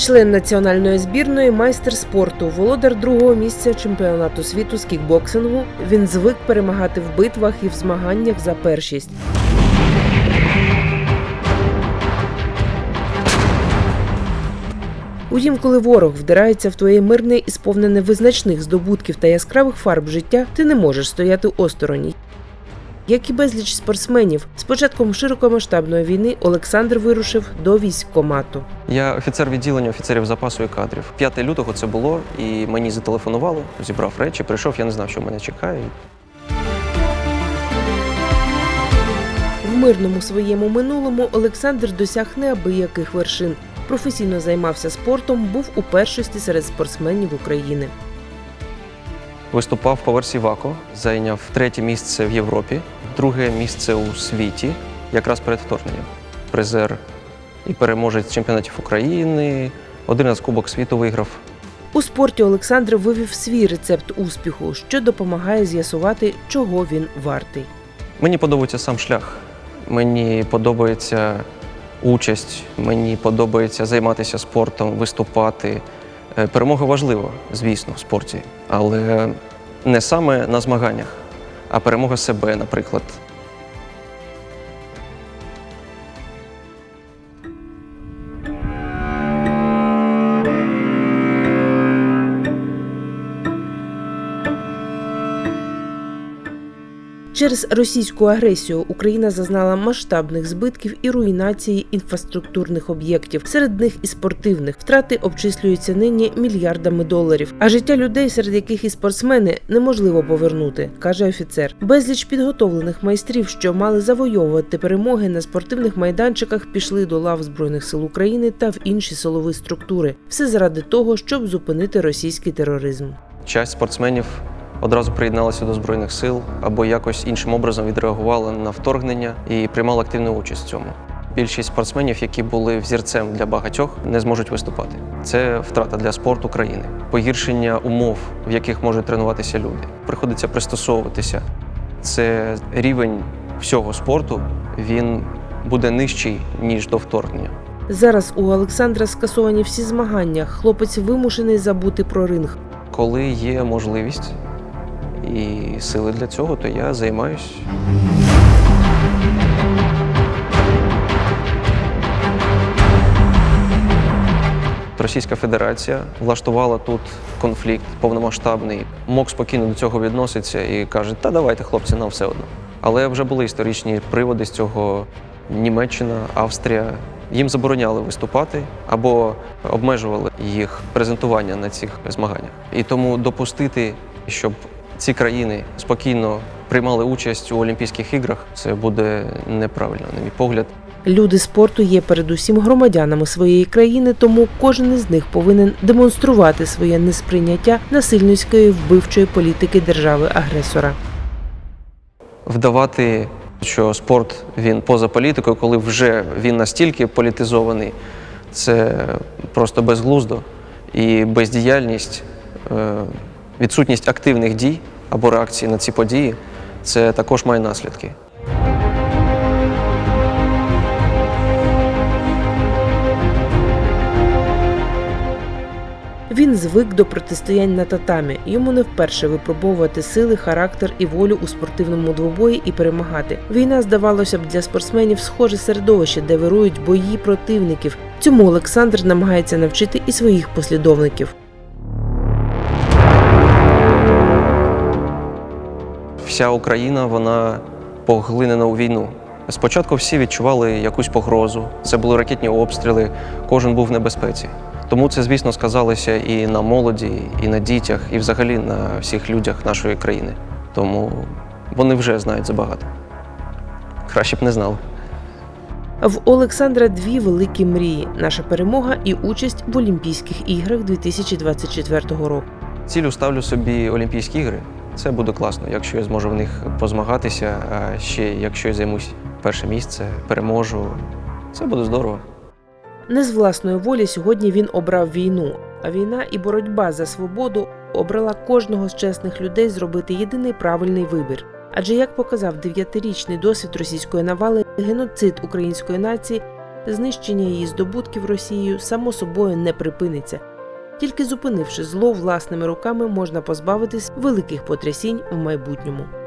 Член національної збірної, майстер спорту, володар другого місця чемпіонату світу з кікбоксингу. Він звик перемагати в битвах і в змаганнях за першість. Утім, коли ворог вдирається в твоє мирне і сповнене визначних здобутків та яскравих фарб життя, ти не можеш стояти осторонь. Як і безліч спортсменів, з початком широкомасштабної війни Олександр вирушив до військкомату. Я офіцер відділення офіцерів запасу і кадрів. 5 лютого це було, і мені зателефонували, зібрав речі, прийшов, я не знав, що мене чекає. В мирному своєму минулому Олександр досяг неабияких вершин. Професійно займався спортом, був у першості серед спортсменів України. Виступав по версії ВАКО, зайняв третє місце в Європі, друге місце у світі, якраз перед вторгненням. Призер і переможець чемпіонатів України, один раз Кубок світу виграв. У спорті Олександр вивів свій рецепт успіху, що допомагає з'ясувати, чого він вартий. Мені подобається сам шлях. Мені подобається участь, мені подобається займатися спортом, виступати. Е, Перемога важлива, звісно, в спорті, але не саме на змаганнях, а перемога себе, наприклад. Через російську агресію Україна зазнала масштабних збитків і руйнації інфраструктурних об'єктів, серед них і спортивних. Втрати обчислюються нині мільярдами доларів. А життя людей, серед яких і спортсмени, неможливо повернути, каже офіцер. Безліч підготовлених майстрів, що мали завойовувати перемоги на спортивних майданчиках, пішли до лав збройних сил України та в інші силові структури. Все заради того, щоб зупинити російський тероризм. Часть спортсменів одразу приєдналася до Збройних сил або якось іншим образом відреагувала на вторгнення і приймала активну участь в цьому. Більшість спортсменів, які були взірцем для багатьох, не зможуть виступати. Це втрата для спорту країни, погіршення умов, в яких можуть тренуватися люди. Приходиться пристосовуватися. Це рівень всього спорту. Він буде нижчий ніж до вторгнення. Зараз у Олександра скасовані всі змагання. Хлопець вимушений забути про ринг. Коли є можливість і сили для цього, то я займаюсь. Російська Федерація влаштувала тут конфлікт повномасштабний. МОК спокійно до цього відноситься і каже: та давайте, хлопці, нам все одно. Але вже були історичні приводи з цього. Німеччина, Австрія їм забороняли виступати або обмежували їх презентування на цих змаганнях. І тому допустити, щоб ці країни спокійно приймали участь у Олімпійських іграх, це буде неправильно, на мій погляд. Люди спорту є передусім громадянами своєї країни, тому кожен із них повинен демонструвати своє несприйняття насильницької вбивчої політики держави-агресора. Вдавати, що спорт він поза політикою, коли вже він настільки політизований, це просто безглуздо і бездіяльність, е, відсутність активних дій або реакцій на ці події, це також має наслідки. Він звик до протистоянь на татамі. Йому не вперше випробовувати сили, характер і волю у спортивному двобої і перемагати. Війна, здавалося б, для спортсменів схоже середовище, де вирують бої противників. Цьому Олександр намагається навчити і своїх послідовників. Вся Україна вона поглинена у війну. Спочатку всі відчували якусь погрозу. Це були ракетні обстріли, кожен був в небезпеці. Тому це, звісно, сказалося і на молоді, і на дітях, і взагалі на всіх людях нашої країни. Тому вони вже знають забагато. Краще б не знали. В Олександра дві великі мрії: наша перемога і участь в Олімпійських іграх 2024 року. Цілю ставлю собі Олімпійські ігри. Це буде класно, якщо я зможу в них позмагатися, а ще якщо я займусь перше місце, переможу. Це буде здорово. Не з власної волі сьогодні він обрав війну, а війна і боротьба за свободу обрала кожного з чесних людей зробити єдиний правильний вибір. Адже як показав дев'ятирічний досвід російської навали, геноцид української нації знищення її здобутків Росією само собою не припиниться. Тільки зупинивши зло власними руками, можна позбавитись великих потрясінь в майбутньому.